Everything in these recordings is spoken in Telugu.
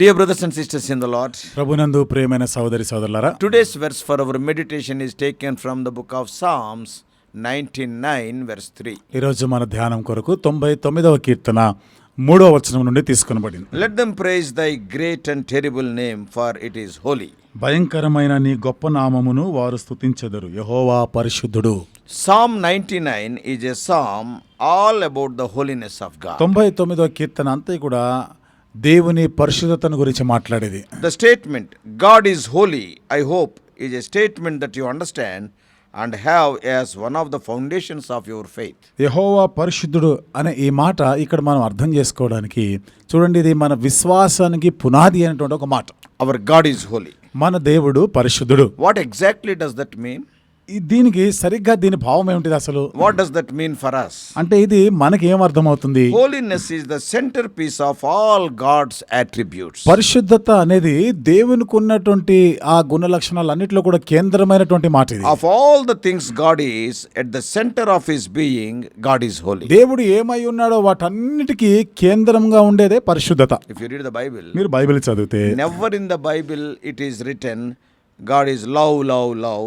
Dear brothers and sisters in the Lord, ప్రభునందు ప్రియమైన సోదరి సోదరులారా today's verse for our meditation is taken from the book of Psalms 99, verse 3. ఈరోజు మన ధ్యానం కొరకు తొంభై తొమ్మిదవ కీర్తన మూడవ వచనం నుండి తీసుకొనబడింది Let them praise thy great and terrible name, for it is holy. భయంకరమైన నీ గొప్ప నామమును వారు స్తుతించెదరు యహోవా పరిశుద్ధుడు Psalm 99 is a psalm all about the holiness of God. తొంభై తొమ్మిదవ కీర్తన అంతా కూడా దేవుని పరిశుద్ధతను గురించి మాట్లాడేది. The statement God is holy I hope is a statement that you understand and have as one of the foundations of your faith యహోవా పరిశుద్ధుడు అనే ఈ మాట ఇక్కడ మనం అర్థం చేసుకోవడానికి చూడండి ఇది మన విశ్వాసానికి పునాది అనేటువంటి ఒక మాట. అవర్ గాడ్ ఈజ్ హోలీ మన దేవుడు పరిశుద్ధుడు. What exactly does that mean దీనికి సరిగ్గా దీని భావం ఏమిటి అసలు? What does that mean for us అంటే ఇది మనకి ఏం అర్థం అవుతుంది holiness is the centrepiece of all God's attributes పరిశుద్ధత అనేది దేవునికి ఉన్నటువంటి ఆ గుణ లక్షణాలు అన్నిటిలో కూడా కేంద్రమైనటువంటి మాట ఇది. Of all the things God is at the centre of his being God is holy దేవుడు ఏమై ఉన్నాడో వాటన్నిటికీ కేంద్రంగా ఉండేదే పరిశుద్ధత. If you read the Bible మీరు బైబిల్ చదివితే never in the Bible it is written God is love love love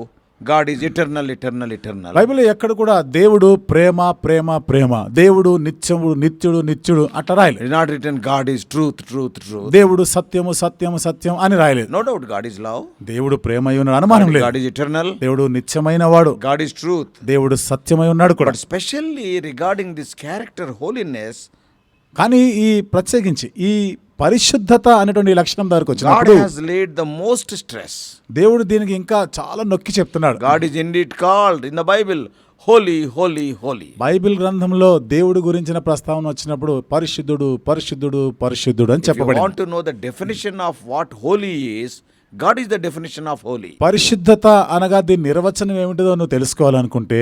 God eternal eternal eternal Bible ఎక్కడ కూడా దేవుడు ప్రేమ ప్రేమ ప్రేమ. దేవుడు నిత్యముడు నిత్యుడు నిత్యుడు అట్లా రాయలేదు. Not written God truth truth truth దేవుడు సత్యము సత్యము సత్యం అని రాయలేదు. No doubt God is love దేవుడు ప్రేమ అయి అనుమానం లేదు. ఇటర్నల్ దేవుడు నిత్యమైన వాడు. గాడ్ ఈజ్ ట్రూత్ దేవుడు సత్యమై ఉన్నాడు కూడా. Specially regarding this character holiness కానీ ఈ ప్రత్యేకించి ఈ పరిశుద్ధత అనేటువంటి లక్షణం దగ్గరకు has laid the most stress. దేవుడు దీనికి ఇంకా చాలా నొక్కి చెప్తున్నాడు God is indeed called in the Bible holy, holy, holy. Bible గ్రంథంలో దేవుడు గురించిన ప్రస్తావన వచ్చినప్పుడు పరిశుద్ధుడు పరిశుద్ధుడు పరిశుద్ధుడు అని If you చెప్పబడింది want to know the definition of God is the definition of holy పరిశుద్ధత అనగా దీని నిర్వచనం ఏమిటిదో నువ్వు తెలుసుకోవాలనుకుంటే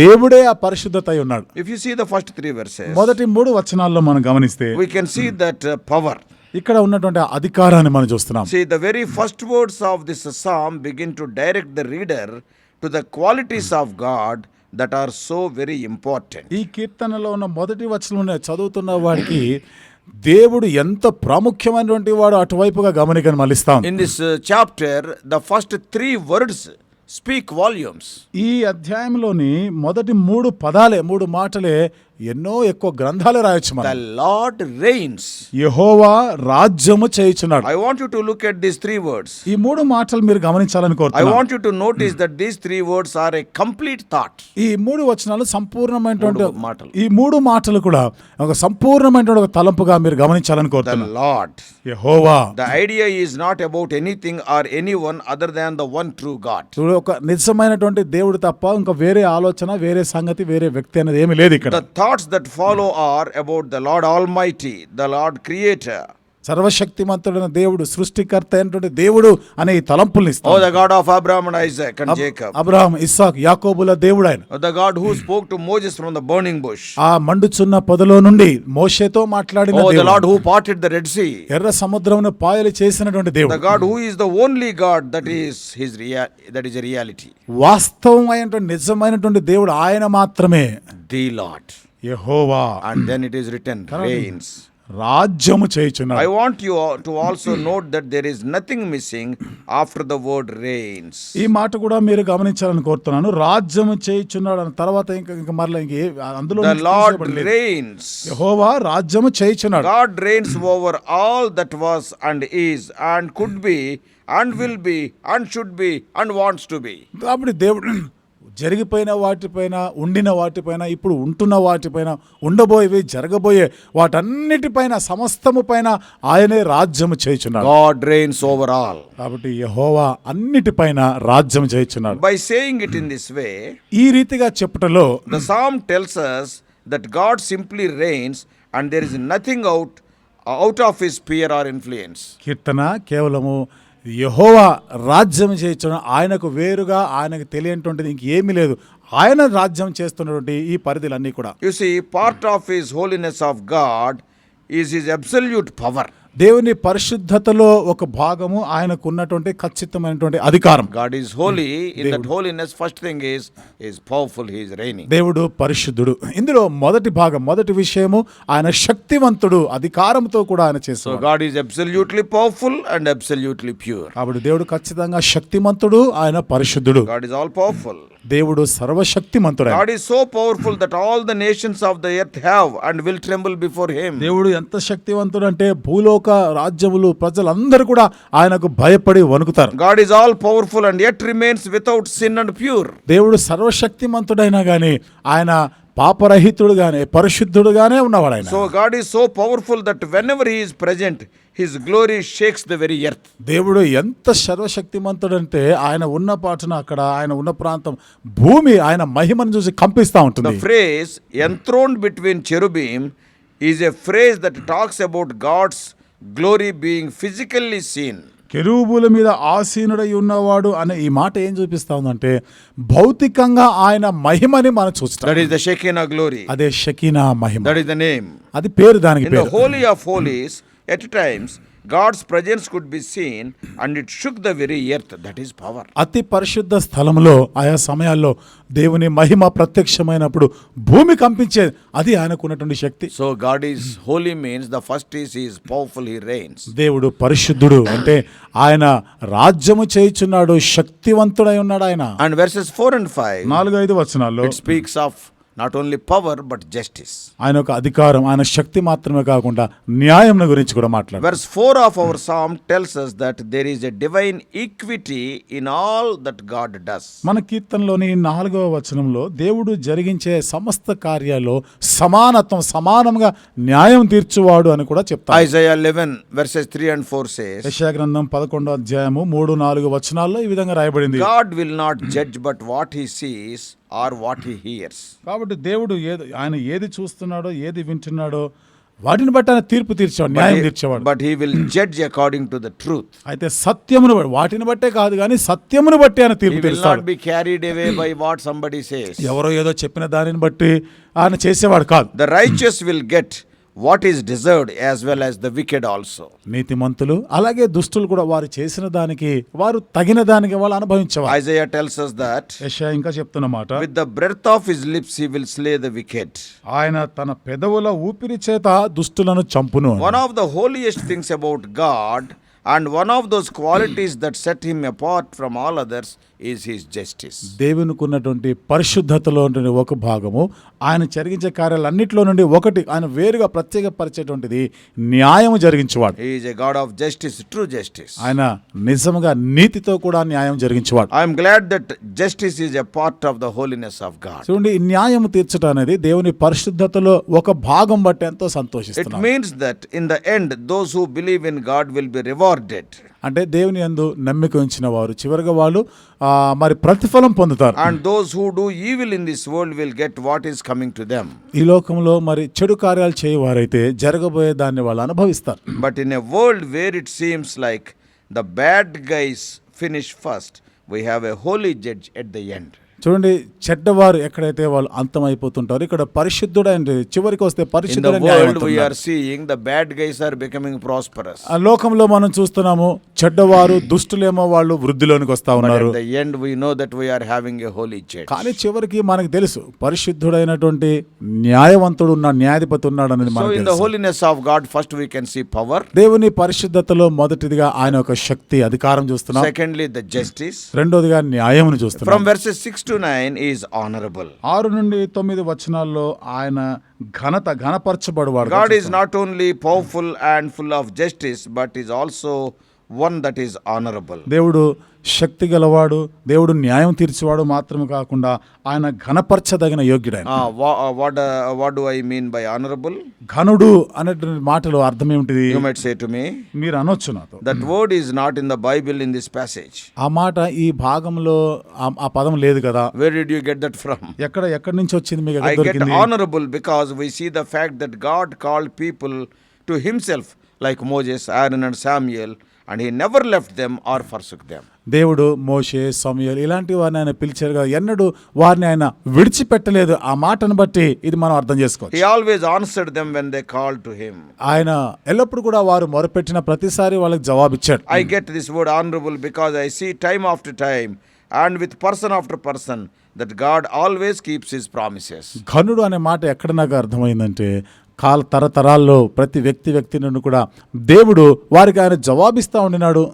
దేవుడే ఆ పరిశుద్ధత అయి ఉన్నాడు. If you see the first three verses మొదటి మూడు వచనాల్లో మనం గమనిస్తే we can see that power ఇక్కడ ఉన్నటువంటి అధికారాన్ని మనం చూస్తున్నాం. See the very first words of this psalm begin to direct the reader to the qualities of God that are so very important ఈ కీర్తనలో ఉన్న మొదటి వచనం చదువుతున్న వాడికి దేవుడు ఎంత ప్రాముఖ్యమైనటువంటి వాడు అటువైపుగా గమనికను మళ్ళిస్తాం this uh, chapter, the first three words speak volumes. ఈ అధ్యాయంలోని మొదటి మూడు పదాలే మూడు మాటలే ఎన్నో ఎక్కువ గ్రంథాలు రాయొచ్చు మన. లార్డ్ రెయిన్స్ యెహోవా రాజ్యము చేయించున్నాడు. I want you to look at this three words ఈ మూడు మాటలు మీరు గమనించాలనుకోరు I want you to notice that this three words are a complete thought ఈ మూడు వచనాలు సంపూర్ణమైనటువంటి మాటలు. ఈ మూడు మాటలు కూడా ఒక సంపూర్ణమైనటువంటి ఒక తలంపుగా మీరు గమనించాలనుకోరు లార్డ్ యహోవా. The idea is not about anything or any one other than the one true God ఒక నిజమైనటువంటి దేవుడు తప్ప ఇంకా వేరే ఆలోచన వేరే సంగతి వేరే వ్యక్తి అనేది ఏమీ లేదు ఇక్కడ. Thoughts that follow are about the Lord almighty the Lord creator సర్వశక్తిమంతుడైన దేవుడు సృష్టికర్త అయినటువంటి దేవుడు అనే ఈ తలంపుల్ని ఇస్తాడు. Abraham and Isaac and Jacob bush ఆ మండుచున్న పొదలో నుండి మోషేతో మాట్లాడిన ద లార్డ్ రెడ్ ఎర్ర సముద్రమును పాయలు చేసినటువంటి దేవుడు. Only God that is his నిజమైనటువంటి దేవుడు ఆయన మాత్రమే. The Lord Jehovah. And then it is written reigns రాజ్యము చేయుచున్న I want you to also note that there is nothing missing after the word reigns ఈ మాట కూడా మీరు గమనించాలని కోరుతున్నాను. రాజ్యము చేయుచున్నాడు అన్న తర్వాత ఇంకా ఇంకా మరలా ఇంకే అందులో ద లార్డ్ రెయిన్స్ యెహోవా రాజ్యము చేయుచున్నాడు. God reigns over all that was and is and could be and will be and should be and wants to be అప్పుడు దేవుడు జరిగిపోయిన వాటిపైన ఉండిన వాటిపైన ఇప్పుడు ఉంటున్న వాటిపైన ఉండబోయేవి జరగబోయే వాటన్నిటిపైన సమస్తము పైన ఆయనే రాజ్యము చేయుచున్నాడు. కాబట్టి యహోవా అన్నిటిపైన రాజ్యం చేయుచున్నాడు. By saying it in this way ఈ రీతిగా చెప్పటంలో the psalm tells us that God simply reigns and there is nothing out out of his sphere or influence కీర్తన కేవలము యహోవా రాజ్యం చేయించడం ఆయనకు వేరుగా ఆయనకు తెలియనటువంటిది ఇంకేమీ లేదు. ఆయన రాజ్యం చేస్తున్నటువంటి ఈ పరిధిలన్నీ కూడా. You see part of his holiness of God is his absolute power దేవుని పరిశుద్ధతలో ఒక భాగము ఆయనకు ఉన్నటువంటి ఖచ్చితమైనటువంటి అధికారం. God is holy in first thing is is powerful his reigning దేవుడు పరిశుద్ధుడు. ఇందులో మొదటి భాగం మొదటి విషయము ఆయన శక్తివంతుడు అధికారంతో కూడా ఆయన చేసారు God is absolutely powerful and absolutely pure కాబట్టి దేవుడు ఖచ్చితంగా శక్తివంతుడు ఆయన పరిశుద్ధుడు. గాడ్ ఇస్ ఆల్ పవర్ఫుల్ దేవుడు సర్వశక్తి సర్వశక్తిమంతుడు God is so powerful that all the nations of the earth have and will tremble before him దేవుడు ఎంత శక్తివంతుడు అంటే భూలోక రాజ్యములు ప్రజలందరూ కూడా ఆయనకు భయపడి వణుకుతారు. God is all powerful and yet remains without sin and pure దేవుడు సర్వశక్తిమంతుడైనా గానీ ఆయన పాపరహితుడు గానే పరిశుద్ధుడు గానే ఉన్నవాడు ఆయన so God is so powerful that whenever he is present his glory shakes the very earth దేవుడు ఎంత సర్వశక్తిమంతుడంటే ఆయన ఉన్న పాటున అక్కడ ఆయన ఉన్న ప్రాంతం భూమి ఆయన మహిమను చూసి కంపిస్తూ ఉంటుంది. Phrase enthroned between cherubim is a phrase that talks about God's glory being physically seen కెరూబుల మీద ఆసీనుడై ఉన్నవాడు అనే ఈ మాట ఏం చూపిస్తా ఉందంటే భౌతికంగా ఆయన మహిమని మనం చూస్తాం. That is the Shekinah glory అదే షకీనా మహిమ. దట్ ఇస్ ద నేమ్ అది పేరు దానికి holy of holies At times, God's presence could be seen and it shook the very earth. That is power. అతి పరిశుద్ధ స్థలంలో ఆయా సమయాల్లో దేవుని మహిమ ప్రత్యక్షమైనప్పుడు భూమి కంపించేది అది ఆయనకు ఉన్నటువంటి శక్తి So God is holy means the first is He is powerful, He reigns. దేవుడు పరిశుద్ధుడు అంటే ఆయన రాజ్యము చేయుచున్నాడు శక్తివంతుడై ఉన్నాడు ఆయన And verses 4 and 5, నాలుగు ఐదు వచనాల్లో it speaks not only power but justice ఆయన ఒక అధికారం ఆయన శక్తి మాత్రమే కాకుండా న్యాయం గురించి కూడా మాట్లాడారు verse four of our song tells us that there is a divine equity in all that God does మన కీర్తనలోని నాలుగవ వచనంలో దేవుడు జరిగించే సమస్త కార్యాలు సమానత్వం సమానంగా న్యాయం తీర్చువాడు అని కూడా చెప్తారు Isaiah eleven verses three and four says యశా గ్రంథం పదకొండో అధ్యాయము మూడు నాలుగు వచనాల్లో ఈ విధంగా రాయబడింది. God will not judge but what he sees or what He hears. కాబట్టి దేవుడు ఏది ఆయన ఏది చూస్తున్నాడో ఏది వింటున్నాడో వాటిని బట్టి ఆయన తీర్పు తీర్చేవాడు న్యాయం he, తీర్చేవాడు but he will judge according to the truth. అయితే సత్యమును బట్టి వాటిని బట్టే కాదు కానీ సత్యమును బట్టి ఆయన తీర్పు not be carried away by what somebody says. ఎవరో ఏదో చెప్పిన దానిని బట్టి ఆయన చేసేవాడు కాదు The righteous will get what is deserved as well as the wicked also నీతిమంతులు అలాగే దుస్తులు కూడా వారు చేసిన దానికి వారు తగిన దానికి వాళ్ళు అనుభవించవారు. ఐజయా టెల్స్ us that యెషయా ఇంకా చెప్తున్న మాట the breath of his lips will slay the wicked ఆయన తన పెదవుల ఊపిరి చేత దుస్తులను చంపును one of the holiest things about God and one of those qualities that set him apart from all others is his justice దేవునికి ఉన్నటువంటి పరిశుద్ధతలో ఉంటుంది ఒక భాగము ఆయన జరిగించే కార్యాలన్నింటిలో నుండి ఒకటి ఆయన వేరుగా ప్రత్యేకపరిచేటువంటిది న్యాయం జరిగించేవాడు. Is a God of justice true justice ఆయన నిజంగా నీతితో కూడా న్యాయం జరిగించేవాడు. I'm glad that justice is a part of the holiness of God చూడండి న్యాయం తీర్చడం అనేది దేవుని పరిశుద్ధతలో ఒక భాగం బట్టి ఎంతో సంతోషిస్తున్నాను it means that in the end those who believe in God will be rewarded అంటే దేవుని ఎందు నమ్మిక ఉంచిన వారు. చివరిగా వాళ్ళు మరి ప్రతిఫలం పొందుతారు. And those who do evil in this world will get what is coming to them ఈ లోకంలో మరి చెడు కార్యాలు చేయవారైతే జరగబోయే దాన్ని వాళ్ళు అనుభవిస్తారు. But in a world where it seems like the bad guys finish first we have a holy judge at the end చూడండి చెడ్డవారు ఎక్కడైతే వాళ్ళు అంతమైపోతుంటారు ఇక్కడ పరిశుద్ధుడైన చివరికి వస్తే. ఆ లోకంలో మనం చూస్తున్నాము చెడ్డవారు దుష్టులేమో వాళ్ళు వృద్ధిలోనికి వస్తా ఉన్నారు. కానీ చివరికి మనకు తెలుసు పరిశుద్ధుడైనటువంటి న్యాయవంతుడు ఉన్న న్యాయాధిపతి ఉన్నాడు అనేది first we can see power. దేవుని పరిశుద్ధతలో మొదటిదిగా ఆయన ఒక శక్తి అధికారం చూస్తున్నాం Secondly, the justice. రెండోదిగా న్యాయమును చూస్తున్నాం From verses 6 nine is honourable ఆరు నుండి తొమ్మిది వచనాల్లో ఆయన ఘనత ఘనపరచబడవాడు. God is not only powerful and full of justice but is also one that is honourable దేవుడు శక్తి గలవాడు దేవుడు న్యాయం తీర్చేవాడు మాత్రమే కాకుండా ఆయన ఘనపరచదగిన యోగ్యుడు what what do I mean by honourable ఘనుడు అనేటువంటి మాటలు అర్థం ఏమిటిది? యు మైట్ టు మీ మీరు అనొచ్చు నాతో. That word is not in the Bible in this passage ఆ మాట ఈ భాగంలో ఆ పదం లేదు కదా? Where did you get that from ఎక్కడ ఎక్కడి నుంచి వచ్చింది మీకు I get honourable because we see the fact that God called people to himself like Moses Aaron and Samuel and he never left them or forsook them దేవుడు మోషే సమయల్ ఇలాంటి వారిని ఆయన పిలిచారు కదా ఎన్నడూ వారిని ఆయన విడిచిపెట్టలేదు. ఆ మాటను బట్టి ఇది మనం అర్థం చేసుకో he always answered them when they call to him ఆయన ఎల్లప్పుడు కూడా వారు మొరపెట్టిన ప్రతిసారి వాళ్ళకి జవాబు ఇచ్చాడు. I get this word honourable because I see time after time and with person after person that God always keeps his promises ఘనుడు అనే మాట ఎక్కడ నాకు అర్థమైందంటే కాల తరతరాల్లో ప్రతి వ్యక్తి వ్యక్తి నుండి కూడా దేవుడు వారికి ఆయన జవాబిస్తా ఉండినాడు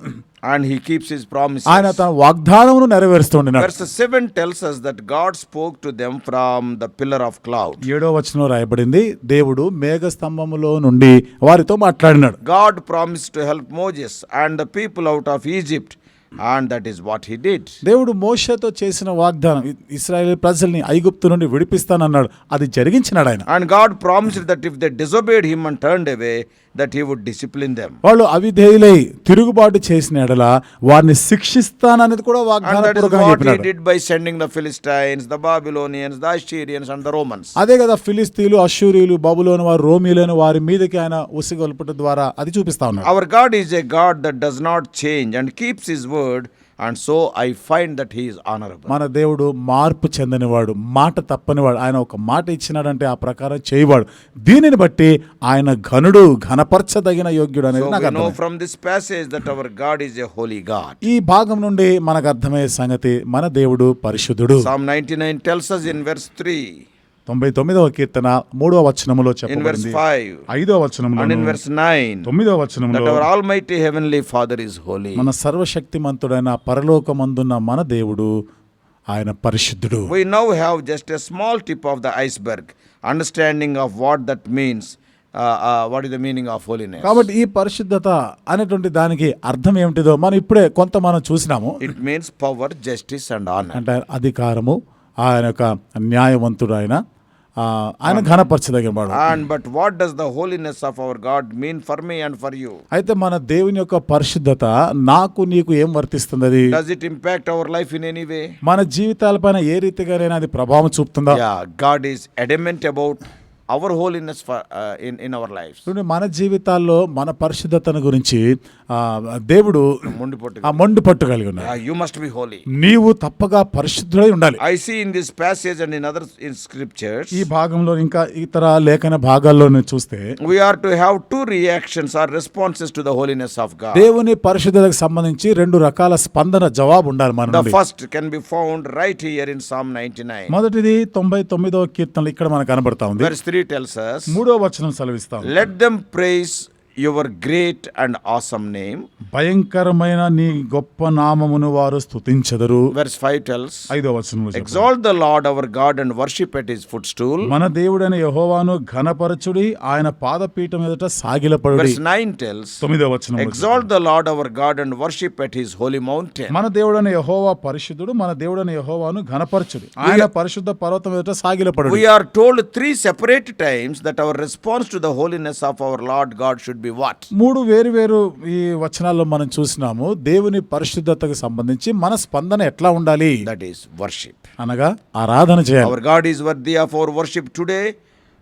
And he keeps his promises. ఆయన తన వాగ్దానమును నెరవేరుస్తూ ఉండినాడు Verse 7 tells us that God spoke to them from the pillar of cloud. ఏడో వచనం రాయబడింది దేవుడు మేఘ స్తంభములో నుండి వారితో మాట్లాడినాడు God promised to help Moses and the people out of Egypt, and that is what he did దేవుడు మోషతో చేసిన వాగ్దానం ఇస్రాయల్ ప్రజల్ని ఐగుప్తు నుండి విడిపిస్తానన్నాడు. అది జరిగించినాడు ఆయన. And God promised that if they disobeyed him and turn away that he would discipline them వాళ్ళు అవిధేయులై తిరుగుబాటు చేసిన ఎడల వారిని శిక్షిస్తాననేది కూడా వాగ్దానం did by sending the Philistines the Babylonians the Assyrians and the Romans అదే కదా ఫిలిస్తీలు అశూరియులు బాబులోన వారు రోమిలోని వారి మీదకి ఆయన ఉసిగొల్పట ద్వారా అది చూపిస్తా ఉన్నారు our God is a God that does not change and keeps his word and so I find that he is honorable. మన దేవుడు మార్పు చెందనివాడు మాట తప్పనివాడు ఆయన ఒక మాట ఇచ్చినాడంటే ఆ ప్రకారం చేయవాడు దీనిని బట్టి ఆయన ఘనుడు ఘనపరచదగిన యోగ్యుడు అనేది నాకు అర్థమైంది. from this passage that our God is a holy God. ఈ భాగం నుండి మనకు అర్థమయ్యే సంగతి మన దేవుడు పరిశుద్ధుడు Psalm 99 tells us in verse 3, తొంభై తొమ్మిదవ కీర్తన మూడవ వచనములో చెప్పబడింది. ఫైవ్ ఐదవ వచనములో ఇన్వర్స్ నైన్ తొమ్మిదవ వచనములో our almighty heavenly father is holy మన సర్వశక్తిమంతుడైన పరలోకమందున్న మన దేవుడు ఆయన పరిశుద్ధుడు. We now have just a small tip of the iceberg understanding of what that means what is the meaning of holiness కాబట్టి ఈ పరిశుద్ధత అనేటువంటి దానికి అర్థం ఏమిటిదో మనం ఇప్పుడే కొంత మనం చూసినాము. It means power justice and honour అంటే అధికారము ఆయన యొక్క న్యాయవంతుడు అయినా ఆయన ఘనపరచదగినవాడు. And but what does the holiness of our God mean for me and for you అయితే మన దేవుని యొక్క పరిశుద్ధత నాకు నీకు ఏం వర్తిస్తుంది అది does it impact our life in any way మన జీవితాలపైన ఏ రీతిగానైనా అది ప్రభావం చూపుతుందా? God is adamant about our holiness in in our life మన జీవితాల్లో మన పరిశుద్ధత గురించి దేవుడు మొండి పట్టు కలిగి ఉన్నాడు. యు మస్ట్ బి హోలీ నీవు తప్పగా పరిశుద్ధుడై ఉండాలి. I see in this passage and in other in scriptures ఈ భాగంలో ఇంకా ఇతర లేఖన భాగాల్లో చూస్తే we are to have two reactions or responses to the holiness of God దేవుని పరిశుద్ధతకు సంబంధించి రెండు రకాల స్పందన జవాబు ఉండాలి మనం the first can be found right here in Psalm 99 మొదటిది 99వ కీర్తనలో ఇక్కడ మనకు కనబడతా ఉంది. వెర్స్ 3 టెల్స్ మూడో వచనం సెలవిస్తాం. Let them praise your great and awesome name. భయంకరమైన నీ గొప్ప నామమును వారు స్తుతించదరు. వెర్స్ ఫైవ్ టెల్స్ ఐదో వచనం exalt the lord our God and worship at his footstool మన దేవుడైన యహోవాను ఘనపరచుడి ఆయన పాదపీఠం ఎదుట సాగిలపడు వెర్స్ నైన్ టెల్స్ తొమ్మిదో వచనం exalt the lord our God and worship at his holy mountain మన దేవుడైన యహోవా పరిశుద్ధుడు మన దేవుడైన యహోవాను ఘనపరచుడి. ఆయన పరిశుద్ధ పర్వతం ఎదుట సాగిలపడు we are told three separate times that our response to the holiness of our lord God should be what మూడు వేరు వేరు ఈ వచనాల్లో మనం చూసినాము దేవుని పరిశుద్ధతకు సంబంధించి మన స్పందన ఎట్లా ఉండాలి? దట్ ఈస్ వర్షిప్ అనగా ఆరాధన చేయాలి. Our God is worthy of our worship today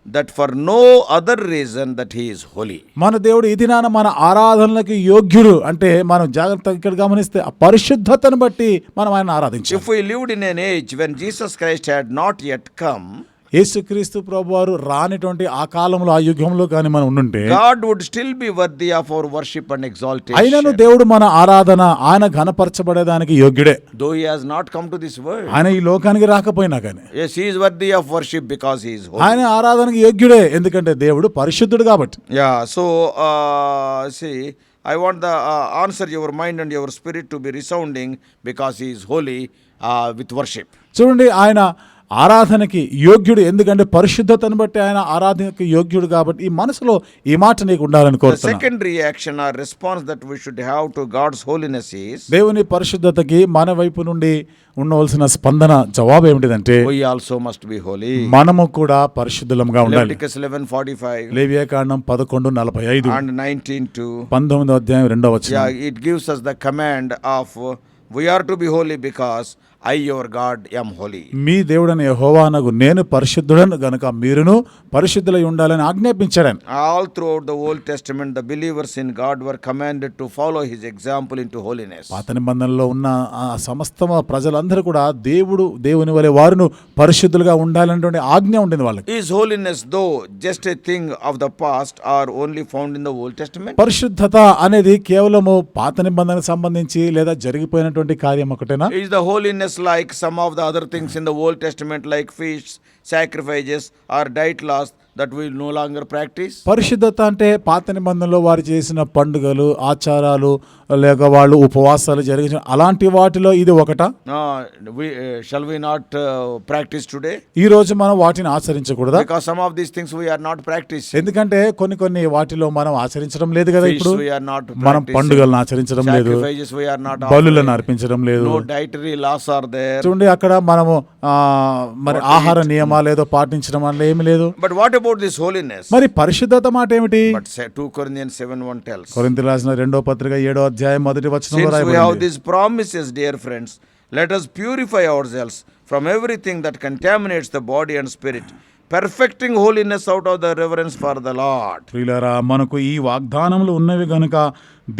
that for no other reason that he's holy మన దేవుడు ఇది నాన్న మన ఆరాధనలకు యోగ్యుడు అంటే మనం జాగ్రత్తగా ఇక్కడ గమనిస్తే ఆ పరిశుద్ధతను బట్టి మనం ఆయన ఆరాధించి if you lived in an age when Jesus Christ had not yet come యేసుక్రీస్తు ప్రభు వారు రానిటువంటి ఆ కాలంలో ఆ యుగంలో కానీ మనం ఉండుంటే God would still be worthy of our worship and exalt అయినను దేవుడు మన ఆరాధన ఆయన ఘనపరచబడేదానికి యోగ్యుడే. Though he has not come to this world ఆయన ఈ లోకానికి రాకపోయినా కానీ. Yes he's is worthy of worship because he's is ఆయన ఆరాధనకి యోగ్యుడే ఎందుకంటే దేవుడు పరిశుద్ధుడు కాబట్టి. Yeah so see I want the answer your mind and your spirit to be resounding because he is holy with worship చూడండి ఆయన ఆరాధనకి యోగ్యుడు ఎందుకంటే పరిశుద్ధతను బట్టి ఆయన ఆరాధనకి యోగ్యుడు కాబట్టి ఈ మనసులో ఈ మాట నీకు ఉండాలని కోరుతున్నా or response that we should have to God's holiness is దేవుని పరిశుద్ధతకి మన వైపు నుండి ఉండవలసిన స్పందన జవాబు ఏమిటిదంటే we also must be holy. మనము కూడా పరిశుద్ధులంగా ఉండాలి. Leviticus 11:45 లేవియాకాండం పదకొండు నలభై ఐదు. and 19 to పంతొమ్మిదో అధ్యాయం రెండవ it gives us the command of uh, we are to be holy because I your God am holy మీ దేవుడని హోవానగు నేను పరిశుద్ధుడను గనుక మీరును పరిశుద్ధులై ఉండాలని ఆజ్ఞాపించాడని all throughout the Old Testament the believers in God were commanded to follow his example in to holiness పాత నిబంధనలో ఉన్న సమస్త ప్రజలందరూ కూడా దేవుడు దేవుని వలె వారును పరిశుద్ధులుగా ఉండాలనే ఆజ్ఞ ఉండేది వాళ్ళకి. Is holiness though just a thing of the past or only found in the Old Testament పరిశుద్ధత అనేది కేవలము పాత నిబంధనకు సంబంధించి లేదా జరిగిపోయినటువంటి కార్యం ఒకటేనా? Is the holiness holiness like some of the other things in the Old Testament, like feasts, sacrifices, or diet laws that will no longer practice పరిశుద్ధత అంటే పాత నిబంధనలో వారు చేసిన పండుగలు ఆచారాలు లేక వాళ్ళు ఉపవాసాలు జరిగిన అలాంటి వాటిలో ఇది ఒకట. Shall we not practice today ఈ రోజు మనం వాటిని ఆచరించకూడదు? Because some of these things we are not practice ఎందుకంటే కొన్ని కొన్ని వాటిలో మనం ఆచరించడం లేదు కదా ఇప్పుడు. ఆర్ నాట్ మనం పండుగలను ఆచరించడం లేదు. బలులను అర్పించడం లేదు. డైటరీ లాస్ ఆర్ దే చూడండి అక్కడ మనము మరి ఆహార నియమాలు ఏదో పాటించడం అనేది ఏమి లేదు. But what about this holiness? మరి పరిశుద్ధత మాట ఏమిటి But say 2 Corinthians 7 1 tells. కొరింథీ రాసిన రెండో పత్రిక ఏడో అధ్యాయం మొదటి వచనంలో have రాయబడింది these promises, dear friends, let us purify ourselves from everything that contaminates the body and spirit, perfecting holiness out of the reverence for the Lord. ప్రియులారా మనకు ఈ వాగ్దానములు ఉన్నవి గనుక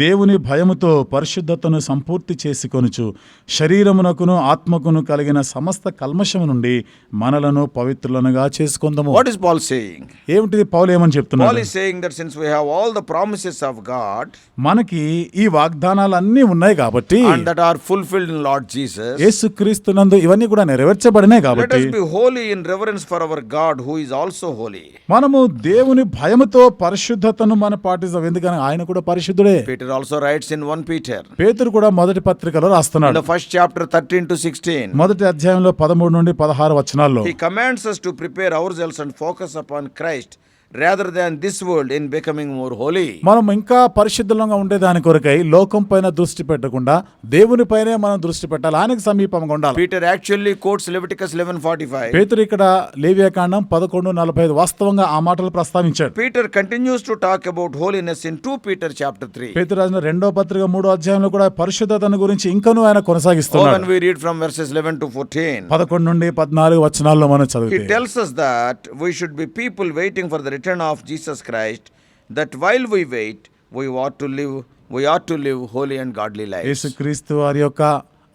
దేవుని భయముతో పరిశుద్ధతను సంపూర్తి చేసి కొనుచు శరీరమునకును ఆత్మకును కలిగిన సమస్త కల్మషము నుండి మనలను పవిత్రులనుగా చేసుకుందాము. What is Paul saying? ఏమిటిది పౌలు ఏమని Paul చెప్తున్నాడు is saying that since we have all the promises of God మనకి ఈ వాగ్దానాలు అన్నీ ఉన్నాయి కాబట్టి and that are fulfilled in Lord Jesus, యేసుక్రీస్తునందు ఇవన్నీ కూడా నెరవేర్చబడినాయి కాబట్టి us be holy in reverence for our God who is also holy. మనము దేవుని భయముతో పరిశుద్ధతను మనం పాటిస్తాం. ఎందుకని? ఆయన కూడా పరిశుద్ధుడే. Peter also writes in one Peter పేతురు కూడా మొదటి పత్రికలో రాస్తున్నాడు. First chapter thirteen to sixteen మొదటి అధ్యాయంలో పదమూడు నుండి పదహారు వచనాల్లో. He commands to prepare ourselves and focus up on Christ rather than this world in becoming more holy. మనం ఇంకా పరిశుద్ధంగా ఉండేదాని కొరకై లోకం పైన దృష్టి పెట్టకుండా దేవుని పైనే మనం దృష్టి పెట్టాలి ఆయనకు సమీపంగా ఉండాలి Peter actually quotes Leviticus 11:45. పేతురు ఇక్కడ లేవ్యాకాండం పదకొండు నలభై ఐదు వాస్తవంగా ఆ మాటలు ప్రస్తావించాడు Peter continues to talk about holiness in 2 Peter chapter 3. పేతురు రాసిన రెండో పత్రిక మూడో అధ్యాయంలో కూడా పరిశుద్ధతను గురించి ఇంకనూ ఆయన Oh, కొనసాగిస్తున్నాడు when we read from verses 11 to 14, పదకొండు నుండి పద్నాలుగు వచనాల్లో మనం he చదివితే tells us that we should be people waiting for the return of Jesus Christ, that while we wait, we ought to live, we ought to live holy and godly lives. యేసుక్రీస్తు వారి యొక్క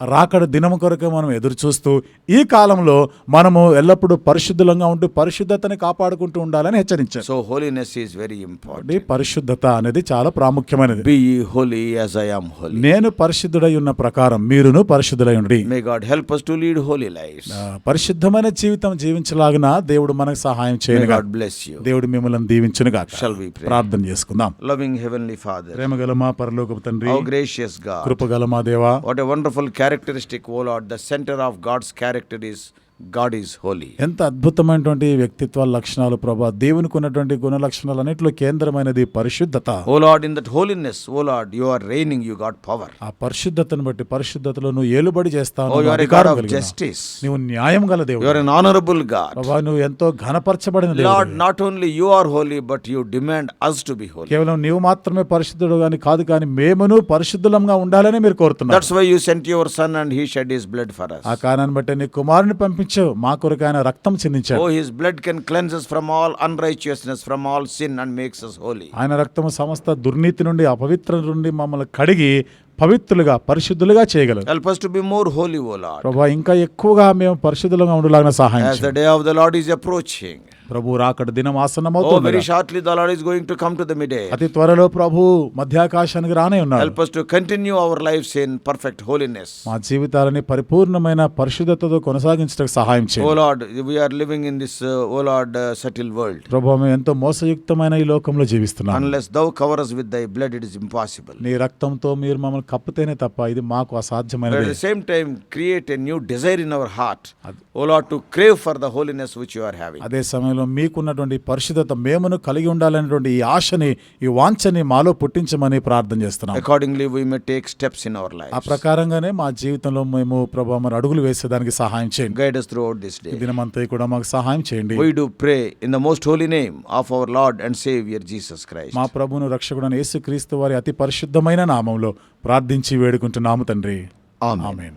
రాకడ దినము కొరకు మనం ఎదురు చూస్తూ ఈ కాలంలో మనము ఎల్లప్పుడూ పరిశుద్ధంగా ఉంటూ పరిశుద్ధతని కాపాడుకుంటూ ఉండాలని హెచ్చరించారు So holiness is very important. ఈ పరిశుద్ధత అనేది చాలా ప్రాముఖ్యమైనది ye holy as I am holy. నేను పరిశుద్ధుడై ఉన్న ప్రకారం మీరును పరిశుద్ధులై ఉండి God help us to lead holy lives. ఆ, పరిశుద్ధమైన జీవితం జీవించలాగిన దేవుడు మనకు సహాయం చేయనుగా God bless you. దేవుడు మిమ్మల్ని దీవించునుగా Shall we pray? ప్రార్థన చేసుకుందాం Loving Heavenly Father, ప్రేమగల మా పరలోకపు తండ్రి how gracious God. కృపగల మా దేవా What a wonderful characteristic, O Lord. The center of God's character is God is holy. ఎంత అద్భుతమైనటువంటి వ్యక్తిత్వ లక్షణాలు ప్రభా దేవునికి ఉన్నటువంటి గుణ లక్షణాలు అన్నింటిలో కేంద్రమైనది పరిశుద్ధత O Lord, in that holiness, O Lord, you are reigning, you got power. ఆ పరిశుద్ధతను బట్టి పరిశుద్ధతలో నువ్వు ఏలుబడి చేస్తావు God అధికారం of కలిగిన justice. నువ్వు న్యాయం గల దేవుడు are an honorable God. ప్రభా నువ్వు ఎంతో ఘనపరచబడిన దేవుడు not only you are holy, but you demand us to be holy. కేవలం నీవు మాత్రమే పరిశుద్ధుడు కానీ కాదు కానీ మేమును పరిశుద్ధులంగా ఉండాలని మీరు కోరుతున్నారు That's why you sent your son and he shed his blood for us. ఆ కారణాన్ని బట్టి నీ కుమారుని చెల్లించు మా కొరకు ఆయన రక్తం చెందించాడు. ఓ his blood can cleanse from all unrighteousness from all sin and makes us holy ఆయన రక్తం సమస్త దుర్నీతి నుండి అపవిత్ర నుండి మమ్మల్ని కడిగి పవిత్రులుగా పరిశుద్ధులుగా చేయగలరు. Help us to be more holy oh lord ప్రభువా ఇంకా ఎక్కువగా మేము పరిశుద్ధులుగా ఉండలాగన సహాయం చేయండి as the day of the lord is approaching ప్రభు రాకడ దినం ఆసన్నం అవుతుంది very shortly the lord is going to come to the midair అతి త్వరలో ప్రభు మధ్యాకాశానికి రానే ఉన్నాడు. Help us to continue our lives in perfect holiness మా జీవితాలని పరిపూర్ణమైన పరిశుద్ధతతో కొనసాగించడానికి సహాయం చేయండి. ఓ lord we are living in this oh lord subtle world ప్రభు మేము ఎంతో మోసయుక్తమైన ఈ లోకంలో జీవిస్తున్నాం. Unless thou cover us with thy blood it is impossible నీ రక్తంతో మీరు మమ్మల్ని కప్పుతేనే తప్ప ఇది మాకు అసాధ్యమైన at the same time create a new desire in our heart oh lord to crave for the holiness which you are having అదే సమయంలో మీకున్నటువంటి పరిశుద్ధత మేమును కలిగి ఉండాలనేటువంటి ఈ ఆశని ఈ వాంఛని మాలో పుట్టించమని ప్రార్థన చేస్తున్నాం Accordingly, we may take steps in our ఆ lives. ప్రకారంగానే మా జీవితంలో మేము ప్రభు మరి అడుగులు వేసేదానికి సహాయం చేయండి us throughout this ఈ day. దినమంతా కూడా మాకు సహాయం చేయండి We do pray in the most holy name of our Lord and Savior Jesus Christ. మా ప్రభువును రక్షకుడైన యేసుక్రీస్తు వారి అతి పరిశుద్ధమైన నామంలో ప్రార్థించి వేడుకుంటున్నాము తండ్రి. ఆమేన్